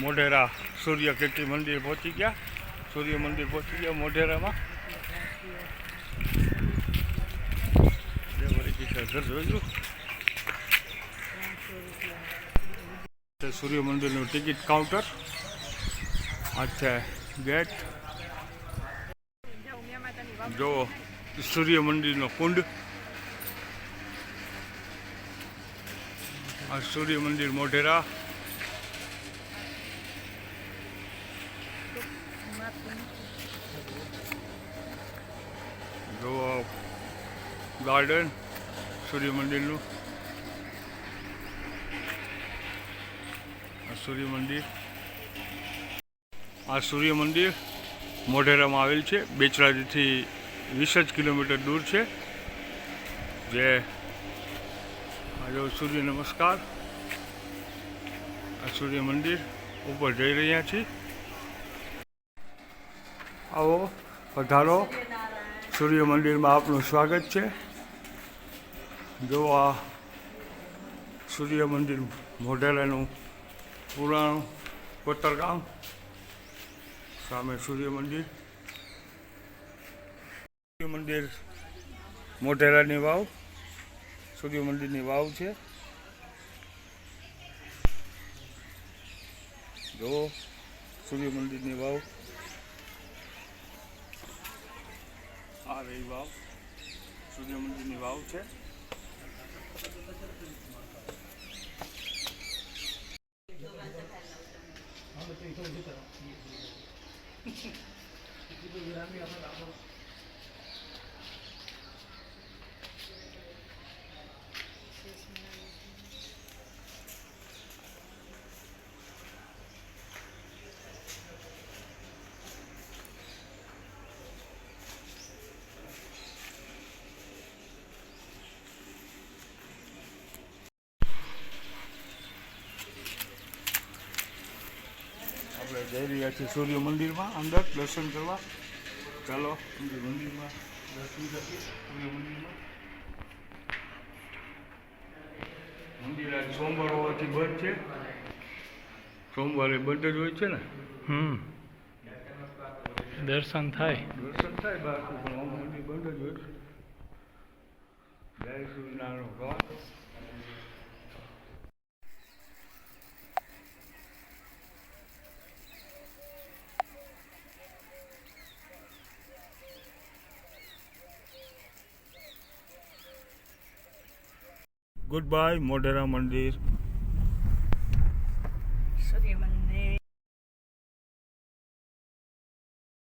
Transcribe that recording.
મોઢેરા સૂર્ય કીર્તિ મંદિર પહોંચી ગયા. સૂર્ય મંદિર પહોંચી ગયા મોઢેરામાં. સૂર્ય મંદિરનું ટિકિટ કાઉન્ટર. આ ગેટ. જો સૂર્ય મંદિરનો કુંડ. આ સૂર્ય મંદિર મોઢેરા. જો ગાર્ડન સૂર્ય મંદિરનું આ સૂર્ય મંદિર આ સૂર્ય મંદિર મોઢેરામાં આવેલ છે. બેચરાજીથી વીસ જ કિલોમીટર દૂર છે. જે આજે સૂર્ય નમસ્કાર. આ સૂર્ય મંદિર ઉપર જઈ રહ્યા છીએ. આવો, પધારો. સૂર્ય મંદિરમાં આપનું સ્વાગત છે. જો આ સૂર્ય મંદિર મોઢેરાનું પુરાણું કોતરગામ સામે સૂર્ય મંદિર. સૂર્ય મંદિર મોઢેરાની વાવ, સૂર્ય મંદિરની વાવ છે. જો સૂર્ય મંદિરની વાવ. આ રહી વાવ. સૂર્ય મંદિરની વાવ છે. આપણે જઈ રહ્યા છીએ સૂર્ય મંદિરમાં અંદર દર્શન કરવા. ચાલો મંદિરમાં દર્શન કરીએ. સૂર્ય મંદિરમાં. મંદિર આજે સોમવાર હોવાથી બંધ છે. સોમવારે બંધ જ હોય છે ને? હમ. દર્શન થાય. દર્શન થાય બાકી પણ મંદિર બંધ જ હોય છે. જય સૂર્યનારાયણ ભગવાન. ગુડ બાય મોઢેરા મંદિર સૂર્ય મંદિર